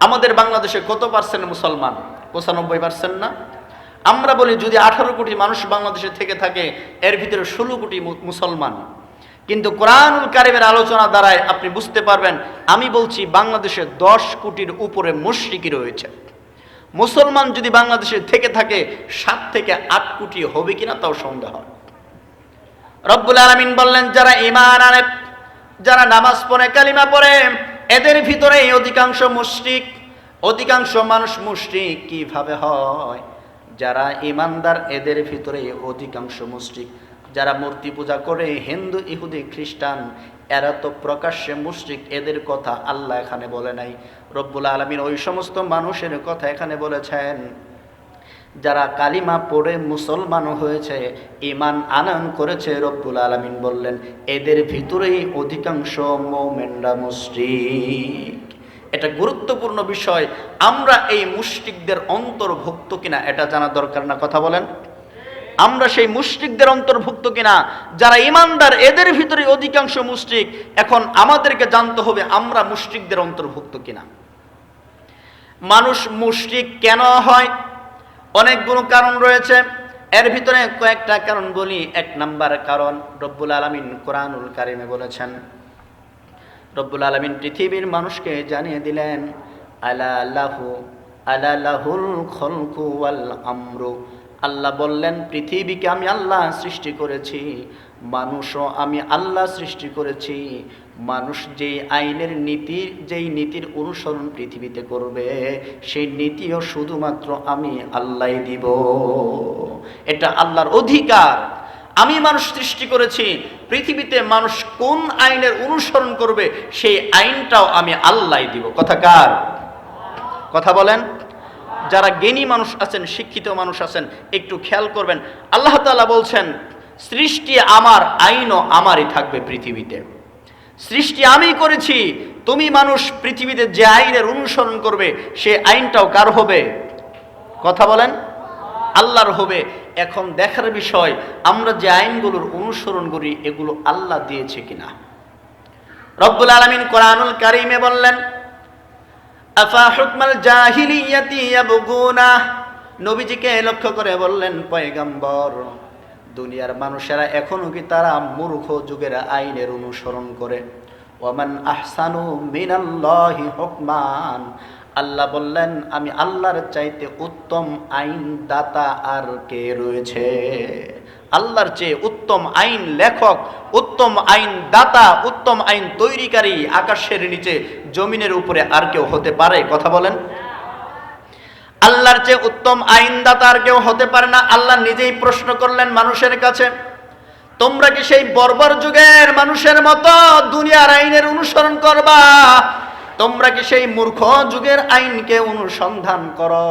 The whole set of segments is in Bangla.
আমাদের বাংলাদেশে কত পার্সেন্ট মুসলমান? পঁচানব্বই পার্সেন্ট না? আমরা বলি যদি আঠারো কোটি মানুষ বাংলাদেশে থেকে থাকে, এর ভিতরে ষোলো কোটি মুসলমান। কিন্তু কোরআনুল কারিমের আলোচনা দ্বারায় আপনি বুঝতে পারবেন, আমি বলছি বাংলাদেশে দশ কোটির উপরে মুশরিকি রয়েছে। মুসলমান যদি বাংলাদেশে থেকে থাকে, সাত থেকে আট কোটি হবে কিনা তাও সন্দেহ। রব্বুল আলমিন বললেন, যারা ইমান আনে, যারা নামাজ পড়ে, কালিমা পড়ে এদের ভিতরে অধিকাংশ মুশ্রিক, অধিকাংশ মানুষ মুশ্রিক কীভাবে হয়? যারা ইমানদার, এদের ভিতরে অধিকাংশ মুশ্রিক। যারা মূর্তি পূজা করে, হিন্দু, ইহুদি, খ্রিস্টান, এরা তো প্রকাশ্যে মুশ্রিক, এদের কথা আল্লাহ এখানে বলে নাই। রব্বুল আলমিন ওই সমস্ত মানুষের কথা এখানে বলেছেন। যারা কালিমা পড়ে মুসলমান হয়েছে ইমান আনয়ন করেছে রব্বুল আলমিন বললেন, এদের ভিতরেই অধিকাংশ মৌমেন্ডা মুশরিক। এটা গুরুত্বপূর্ণ বিষয়, আমরা এই মুশরিকদের অন্তর্ভুক্ত কিনা এটা জানা দরকার না, কথা বলেন। আমরা সেই মুশরিকদের অন্তর্ভুক্ত কিনা, যারা ইমানদার এদের ভিতরে অধিকাংশ মুশরিক, এখন আমাদেরকে জানতে হবে আমরা মুশরিকদের অন্তর্ভুক্ত কিনা। মানুষ মুশরিক কেন হয়? অনেকগুলো কারণ রয়েছে। এর ভিতরে কয়েকটা কারণ বলি। এক নাম্বার কারণ রব্বুল আলমিন কোরআনুল কারিমে বলেছেন, রব্বুল আলমিন পৃথিবীর মানুষকে জানিয়ে দিলেন, আলা লাহু, আলা খলকু ওয়াল আমরু। আল্লাহ বললেন, পৃথিবীকে আমি আল্লাহ সৃষ্টি করেছি, মানুষও আমি আল্লাহ সৃষ্টি করেছি। মানুষ যেই আইনের নীতি, যেই নীতির অনুসরণ পৃথিবীতে করবে, সেই নীতিও শুধুমাত্র আমি আল্লাহ দিব। এটা আল্লাহর অধিকার। আমি মানুষ সৃষ্টি করেছি, পৃথিবীতে মানুষ কোন আইনের অনুসরণ করবে, সেই আইনটাও আমি আল্লাহ দিব। কথা কার? কথা বলেন। যারা জ্ঞানী মানুষ আছেন, শিক্ষিত মানুষ আছেন, একটু খেয়াল করবেন। আল্লাহ তালা বলছেন, সৃষ্টি আমার, আইনও আমারই থাকবে পৃথিবীতে। সৃষ্টি আমি করেছি, তুমি মানুষ পৃথিবীতে যে আইনের অনুসরণ করবে, সে আইনটাও কার হবে? কথা বলেন? আল্লাহর হবে। এখন দেখার বিষয়, আমরা যে আইনগুলোর অনুসরণ করি, এগুলো আল্লাহ দিয়েছে কিনা? রব্বুল আলমিন কোরআনুল কারিমে বললেন আফা হুকমাল জাহিলিয়াতি ইয়াবগুনা। নবীজিকে লক্ষ্য করে বললেন, পয়গাম্বর, দুনিয়ার মানুষেরা এখনও কি তারা মূর্খ যুগের আইনের অনুসরণ করে? ওমান আহসানু মিনাল্লাহি হুকমান। আল্লাহ বললেন, আমি আল্লাহর চাইতে উত্তম আইন দাতা আর কে রয়েছে? আল্লাহর চেয়ে উত্তম আইন লেখক, উত্তম আইন দাতা, উত্তম আইন তৈরিকারী আকাশের নিচে জমিনের উপরে আর কেউ হতে পারে? কথা বলেন। আল্লাহর চেয়ে উত্তম আইনদাতা আর কেউ হতে পারে না। আল্লাহ নিজেই প্রশ্ন করলেন মানুষের কাছে, তোমরা কি সেই বর্বর যুগের মানুষের মতো দুনিয়ার আইনের অনুসরণ করবা? তোমরা কি সেই মূর্খ যুগের আইনকে অনুসন্ধান করো?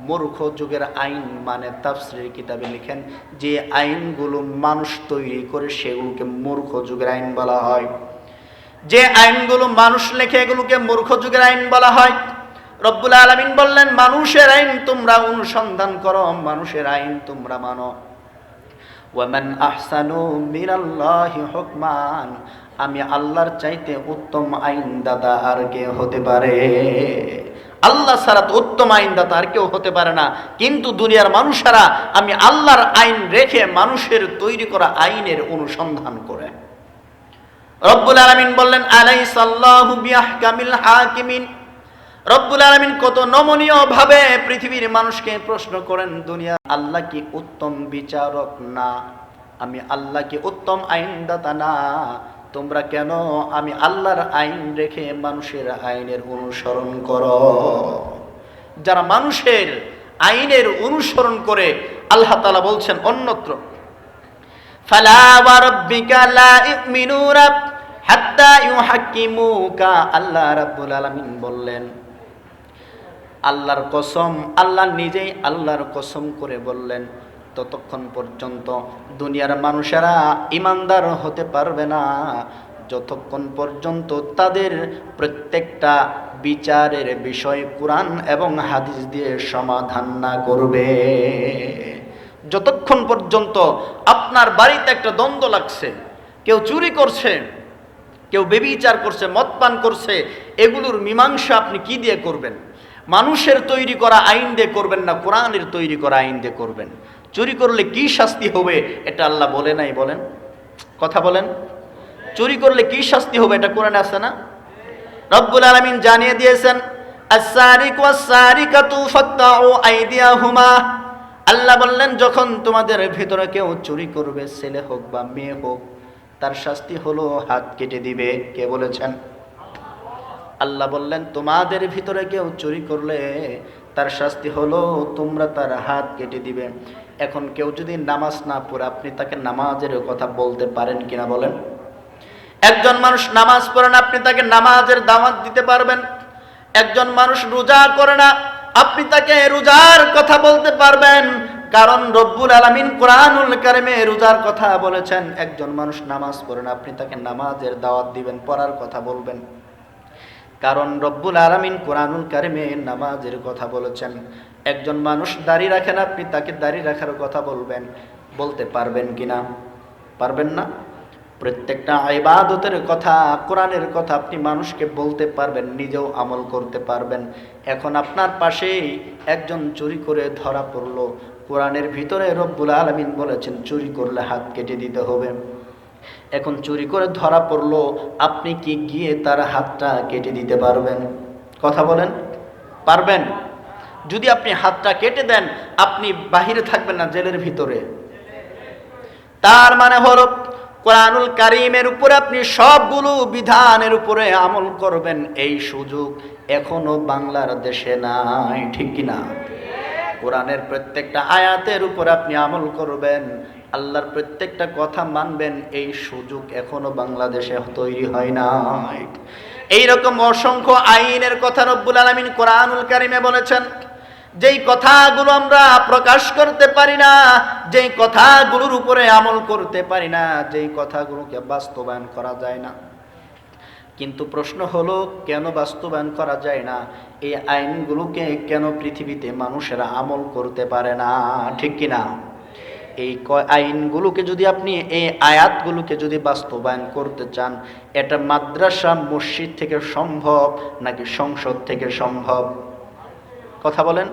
মূর্খ যুগের আইন মানে তাফসিরের কিতাবে লিখেন যে আইনগুলো মানুষ তৈরি করে সেগুলোকে মূর্খ যুগের আইন বলা হয়। যে আইনগুলো মানুষ লেখে এগুলোকে মূর্খ যুগের আইন বলা হয়। রব্বুল আলমিন বললেন, মানুষের আইন তোমরা অনুসন্ধান করো, মানুষের আইন তোমরা মানো। ওয়ামান আহসানু মিনাল্লাহি হুকমান, আমি আল্লাহর চাইতে উত্তম আইন দাদা আর কে হতে পারে? আল্লাহ ছাড়া তো উত্তম আইন দাতা আর কেউ হতে পারে না। কিন্তু দুনিয়ার মানুষেরা, আমি আল্লাহর আইন রেখে মানুষের তৈরি করা আইনের অনুসন্ধান করে। রব্বুল আলমিন বললেন আলাই সাল্লাহু হাকিমিন। রব্বুল আলমিন কত নমনীয় ভাবে পৃথিবীর মানুষকে প্রশ্ন করেন, দুনিয়া আল্লাহ কি উত্তম বিচারক না? আমি আল্লাহ কি উত্তম আইনদাতা না? তোমরা কেন আমি আল্লাহর আইন রেখে মানুষের আইনের অনুসরণ করো? যারা মানুষের আইনের অনুসরণ করে, আল্লাহ তালা বলছেন অন্যত্র আল্লাহ আলামিন বললেন, আল্লাহর কসম, আল্লাহ নিজেই আল্লাহর কসম করে বললেন ততক্ষণ পর্যন্ত দুনিয়ার মানুষেরা ইমানদার হতে পারবে না। যতক্ষণ পর্যন্ত তাদের প্রত্যেকটা বিচারের বিষয় কোরআন এবং হাদিস দিয়ে সমাধান না করবে। যতক্ষণ পর্যন্ত আপনার বাড়িতে একটা দ্বন্দ্ব লাগছে, কেউ চুরি করছে, কেউ বেবিচার করছে মদ পান করছে, এগুলোর মীমাংসা আপনি কি দিয়ে করবেন? মানুষের তৈরি করা আইন দিয়ে করবেন না, কোরআনের তৈরি করা আইন দিয়ে করবেন? চুরি করলে কি শাস্তি হবে এটা আল্লাহ বলে নাই, বলেন। কথা বলেন। চুরি করলে কি শাস্তি হবে এটা কোরআনে আছে না? রব্বুল আলামিন জানিয়ে দিয়েছেন আল্লাহ বললেন, যখন তোমাদের ভিতরে কেউ চুরি করবে, ছেলে হোক বা মেয়ে হোক, তার শাস্তি হলো হাত কেটে দিবে। কে বলেছেন? আল্লাহ বললেন, তোমাদের ভিতরে কেউ চুরি করলে তার শাস্তি হলো তোমরা তার হাত কেটে দিবে। এখন কেউ যদি নামাজ না পড়ে, আপনি তাকে নামাজের কথা বলতে পারেন কিনা বলেন? একজন মানুষ নামাজ পড়ে না, আপনি তাকে নামাজের দাওয়াত দিতে পারবেন। একজন মানুষ রোজা করে না, আপনি তাকে রোজার কথা বলতে পারবেন। কারণ রব্বুল আলামিন কোরআনুল কারিমে রোজার কথা বলেছেন, একজন মানুষ নামাজ পড়ে না, আপনি তাকে নামাজের দাওয়াত দিবেন, পড়ার কথা বলবেন। কারণ রব্বুল আলামিন কোরআনুল কারিমে নামাজের কথা বলেছেন একজন মানুষ দাড়ি রাখেন আপনি তাকে দাড়ি রাখার কথা বলবেন, বলতে পারবেন কিনা পারবেন না? প্রত্যেকটা ইবাদতের কথা, কোরআনের কথা আপনি মানুষকে বলতে পারবেন, নিজেও আমল করতে পারবেন। এখন আপনার পাশেই একজন চুরি করে ধরা পড়ল। কোরআনের ভিতরে রব্বুল আলমিন বলেছেন, চুরি করলে হাত কেটে দিতে হবে। এখন চুরি করে ধরা পড়ল, আপনি কি গিয়ে তার হাতটা কেটে দিতে পারবেন? কথা বলেন? পারবেন? যদি আপনি হাতটা কেটে দেন, আপনি বাহিরে থাকবেন না, জেলের ভিতরে। তার মানে হলো, কোরআনুল কারিমের উপরে আপনি সবগুলো বিধানের উপরে আমল করবেন, এই সুযোগ এখনও বাংলার দেশে নাই, ঠিক কিনা কোরআনের প্রত্যেকটা আয়াতের উপর আপনি আমল করবেন, আল্লাহর প্রত্যেকটা কথা মানবেন, এই সুযোগ এখনও বাংলাদেশে তৈরি হয় নাই। এইরকম অসংখ্য আইনের কথা রব্বুল আলমিন কোরআনুল কারিমে বলেছেন যেই কথাগুলো আমরা প্রকাশ করতে পারি না, যেই কথাগুলোর উপরে আমল করতে পারি না, যেই কথাগুলোকে বাস্তবায়ন করা যায় না। কিন্তু প্রশ্ন হলো, কেন বাস্তবায়ন করা যায় না? এই আইনগুলোকে কেন পৃথিবীতে মানুষেরা আমল করতে পারে না? ঠিক কিনা এই আইনগুলোকে যদি আপনি, এই আয়াতগুলোকে যদি বাস্তবায়ন করতে চান, এটা মাদ্রাসা মসজিদ থেকে সম্ভব নাকি সংসদ থেকে সম্ভব? কথা বলেন।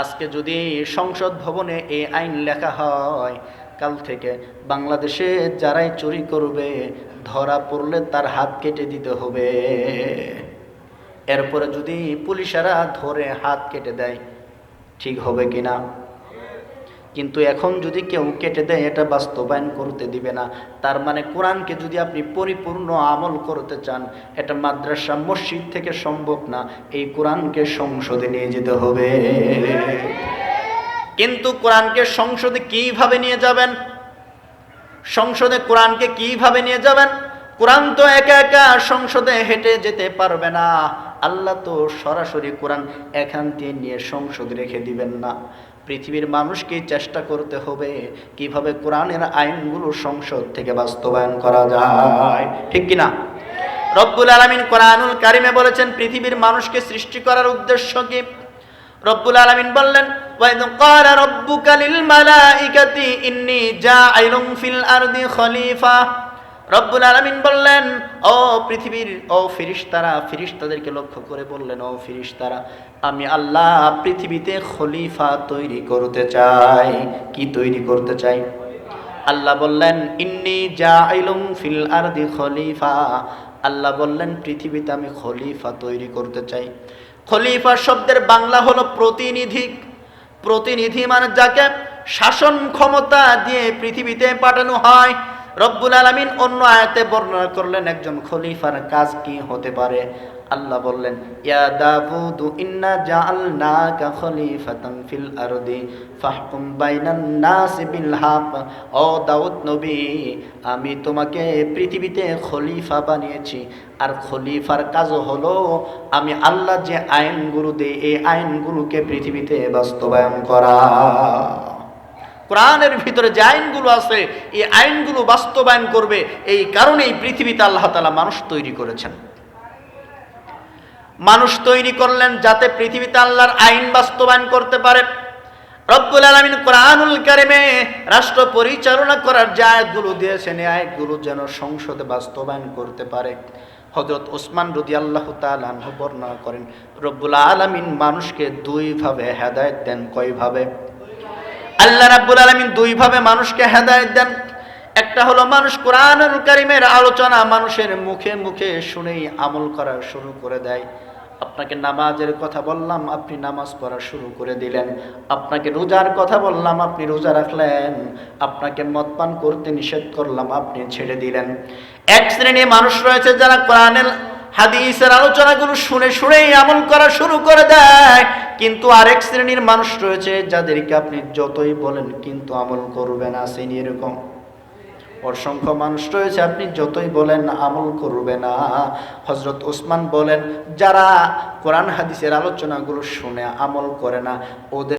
আজকে যদি সংসদ ভবনে এই আইন লেখা হয়, কাল থেকে বাংলাদেশে যারাই চুরি করবে, ধরা পড়লে তার হাত কেটে দিতে হবে। এরপরে যদি পুলিশেরা ধরে হাত কেটে দেয়, ঠিক হবে কিনা? কিন্তু এখন যদি কেউ কেটে দেয়, এটা বাস্তবায়ন করতে দিবে না। তার মানে কোরআনকে যদি আপনি পরিপূর্ণ আমল করতে চান, এটা মাদ্রাসা মসজিদ থেকে সম্ভব না। এই কোরআনকে সংসদে নিয়ে যেতে হবে। কিন্তু কোরআনকে সংসদে কীভাবে নিয়ে যাবেন? সংসদে কোরআনকে কীভাবে নিয়ে যাবেন? কোরআন তো একা একা সংসদে হেঁটে যেতে পারবে না। আল্লাহ তো সরাসরি কোরআন এখান দিয়ে নিয়ে সংসদে রেখে দিবেন না। পৃথিবীর মানুষকে চেষ্টা করতে হবে কীভাবে কোরআনের আইনগুলো সংসদ থেকে বাস্তবায়ন করা যায়। ঠিক কিনা? রব্বুল আলমিন কোরআনুল কারিমে বলেছেন, পৃথিবীর মানুষকে সৃষ্টি করার উদ্দেশ্য কি? রব্বুল আলামিন বললেন ক্বালা রাব্বুকা লিল মালাইকাতি ইন্নী জাআইলুন ফিল আরদি খলিফা। রব্বুল আলামিন বললেন, ও পৃথিবীর, ও ফিরিশতারা, ফিরিশতাদেরকে লক্ষ্য করে বললেন, ও ফিরিশতারা, আমি আল্লাহ পৃথিবীতে খলিফা তৈরি করতে চাই। কি তৈরি করতে চাই? আল্লাহ বললেন, ইন্নি জাইলুম ফিল আরদি খলিফা। আল্লাহ বললেন, পৃথিবীতে আমি খলিফা তৈরি করতে চাই। খলিফা শব্দের বাংলা হলো প্রতিনিধি। প্রতিনিধি মানে যাকে শাসন ক্ষমতা দিয়ে পৃথিবীতে পাঠানো হয়। রব্বুল আলামিন অন্য আয়াতে বর্ণনা করলেন, একজন খলিফার কাজ কি হতে পারে? আল্লাহ বললেন নবী, আমি তোমাকে পৃথিবীতে খলিফা বানিয়েছি, আর খলিফার কাজ হলো, আমি আল্লাহ যে আইনগুলো দেই এই আইনগুলোকে পৃথিবীতে বাস্তবায়ন করা। কোরআনের ভিতরে যে আইনগুলো আছে, এই আইনগুলো বাস্তবায়ন করবে, এই কারণেই পৃথিবীতে আল্লাহ তালা মানুষ তৈরি করেছেন। মানুষ তৈরি করলেন যাতে পৃথিবীতে আল্লাহর আইন বাস্তবায়ন করতে পারে। রব্বুল আলমিন কোরআনুল কারিমে রাষ্ট্র পরিচালনা করার যে আয়াতগুলো দিয়েছেন, এই আয়াতগুলো যেন সংসদে বাস্তবায়ন করতে পারে। হজরত ওসমান রদি আল্লাহ বর্ণনা করেন, রব্বুল আলমিন মানুষকে দুইভাবে হেদায়ত দেন। কয়ভাবে? আল্লাহ রাব্বুল আলমিন দুইভাবে মানুষকে হেদায়ত দেন। একটা হলো মানুষ কোরআনুল কারিমের আলোচনা মানুষের মুখে মুখে শুনেই আমল করা শুরু করে দেয়। আপনাকে নামাজের কথা বললাম, আপনি নামাজ পড়া শুরু করে দিলেন। আপনাকে রোজার কথা বললাম, আপনি রোজা রাখলেন। আপনাকে মদ পান করতে নিষেধ করলাম, আপনি ছেড়ে দিলেন। এক শ্রেণি মানুষ রয়েছে যারা কোরআনের হাদিসের আলোচনাগুলো শুনে শুনেই আমল করা শুরু করে দেয়। কিন্তু আরেক শ্রেণির মানুষ রয়েছে যাদেরকে আপনি যতই বলেন কিন্তু আমল করবে না, সেই এরকম। অসংখ্য মানুষ রয়েছে, আপনি যতই বলেন আমল করবে না। হজরত ওসমান বলেন, যারা কোরআন হাদিসের আলোচনাগুলো শুনে আমল করে না, ওদের